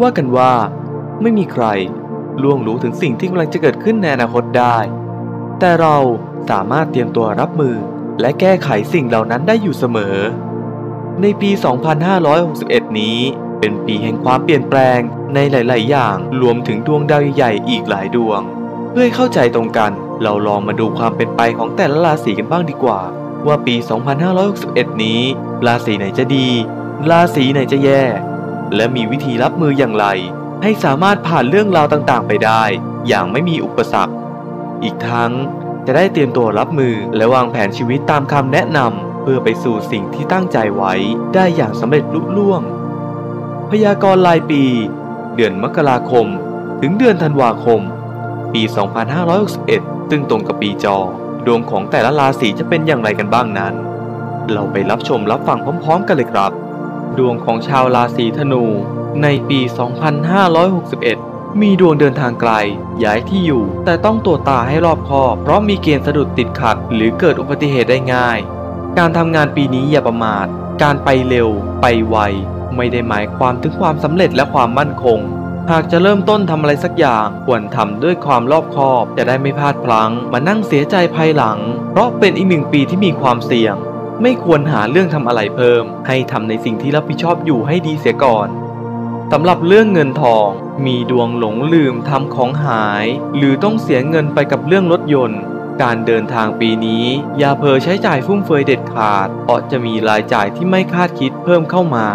ว่ากันว่า ไม่มีใครล่วงรู้ถึงสิ่งที่กำลังจะเกิดขึ้นในอนาคตได้ แต่เราสามารถเตรียมตัวรับมือและแก้ไขสิ่งเหล่านั้นได้อยู่เสมอ ในปี 2561 นี้ เป็นปีแห่งความเปลี่ยนแปลงในหลาย ๆ อย่างรวมถึงดวงดาวใหญ่ๆอีกหลายดวง เพื่อให้เข้าใจตรงกัน เราลองมาดูความเป็นไปของแต่ละราศีกันบ้างดีกว่า ว่าปี 2561 นี้ ราศีไหนจะดี ราศีไหนจะแย่ และมีวิธีรับมืออย่างไร ให้สามารถผ่านเรื่องราวต่างๆ ไปได้ อย่างไม่มีอุปสรรค อีกทั้งจะได้เตรียมตัวรับมือและวางแผนชีวิตตามคำแนะนำเพื่อไปสู่สิ่งที่ตั้งใจไว้ได้อย่างสำเร็จลุล่วง พยากรณ์รายปี เดือนมกราคม ถึงเดือนธันวาคม ปี 2561 ซึ่งตรงกับปีจอ ดวงของแต่ละราศีจะเป็นอย่างไรกันบ้างนั้น เราไปรับชมรับฟังพร้อม ๆ กันเลยครับ ดวงของชาวราศีธนู ในปี 2561 มีดวงเดินทางไกล ย้ายที่อยู่ แต่ต้องตรวจตาให้รอบคอบ เพราะมีเกณฑ์สะดุดติดขัด หรือเกิดอุบัติเหตุได้ง่าย การทำงานปีนี้อย่าประมาท การไปเร็ว ไปไว ไม่ได้หมายความถึงความสำเร็จและความมั่นคง หากจะเริ่มต้นทำอะไรสักอย่าง ควรทำด้วยความรอบคอบ จะได้ไม่พลาดพลั้ง มานั่งเสียใจภายหลัง เพราะเป็นอีกหนึ่งปีที่มีความเสี่ยง ไม่ควรหาเรื่องทำอะไรเพิ่ม ให้ทำในสิ่งที่รับผิดชอบอยู่ให้ดีเสียก่อนสำหรับเรื่องเงินทอง มีดวงหลงลืมทำของหาย หรือต้องเสียเงินไปกับเรื่องรถยนต์ การเดินทางปีนี้ อย่าเผลอใช้จ่ายฟุ่มเฟือยเด็ดขาดเพราะจะมีรายจ่ายที่ไม่คาดคิดเพิ่มเข้ามา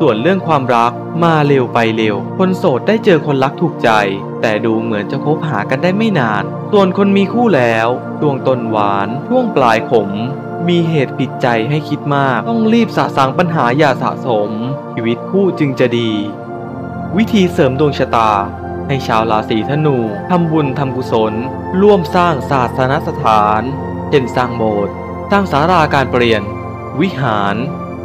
ส่วนเรื่องความรักมาเร็วไปเร็ว คนโสดได้เจอคนรักถูกใจ แต่ดูเหมือนจะคบหากันได้ไม่นาน ส่วนคนมีคู่แล้วช่วงต้นหวานช่วงปลายขม มีเหตุผิดใจให้คิดมาก ต้องรีบสะสางปัญหาอย่าสะสม ชีวิตคู่จึงจะดี วิธีเสริมดวงชะตา ให้ชาวราศีธนูทำบุญทำกุศล ร่วมสร้างศาสนสถาน เช่นสร้างโบสถ์สร้างสาราการเปลี่ยน วิหาร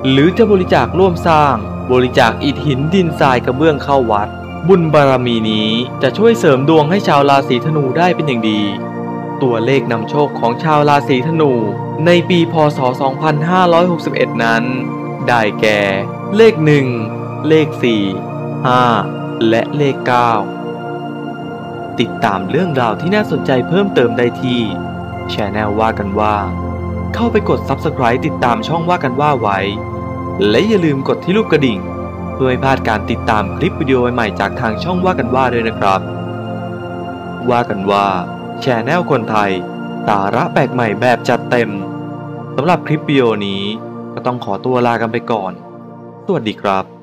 หรือจะบริจาคร่วมสร้าง บริจาคอิฐหินดินทรายกระเบื้องเข้าวัด บุญบารมีนี้จะช่วยเสริมดวงให้ชาวราศีธนูได้เป็นอย่างดี ตัวเลขนำโชคของชาวราศีธนู ในปีพศ 2561 นั้น ได้แก่ เลข 1 เลข 4 5 และเลข 9 ติดตามเรื่องราวที่น่าสนใจเพิ่มเติมได้ที่แชแนลว่ากันว่า เข้าไปกด Subscribe ติดตามช่องว่ากันว่าไว้ และอย่าลืมกดที่รูปกระดิ่ง เพื่อไม่พลาดการติดตามคลิปวิดีโอใหม่ๆจากทางช่องว่ากันว่าด้วยนะครับ ว่ากันว่า แชนแนลคนไทย สาระแปลกใหม่แบบจัดเต็มสำหรับคลิปวิดีโอนี้ก็ต้องขอตัวลากันไปก่อน สวัสดีครับ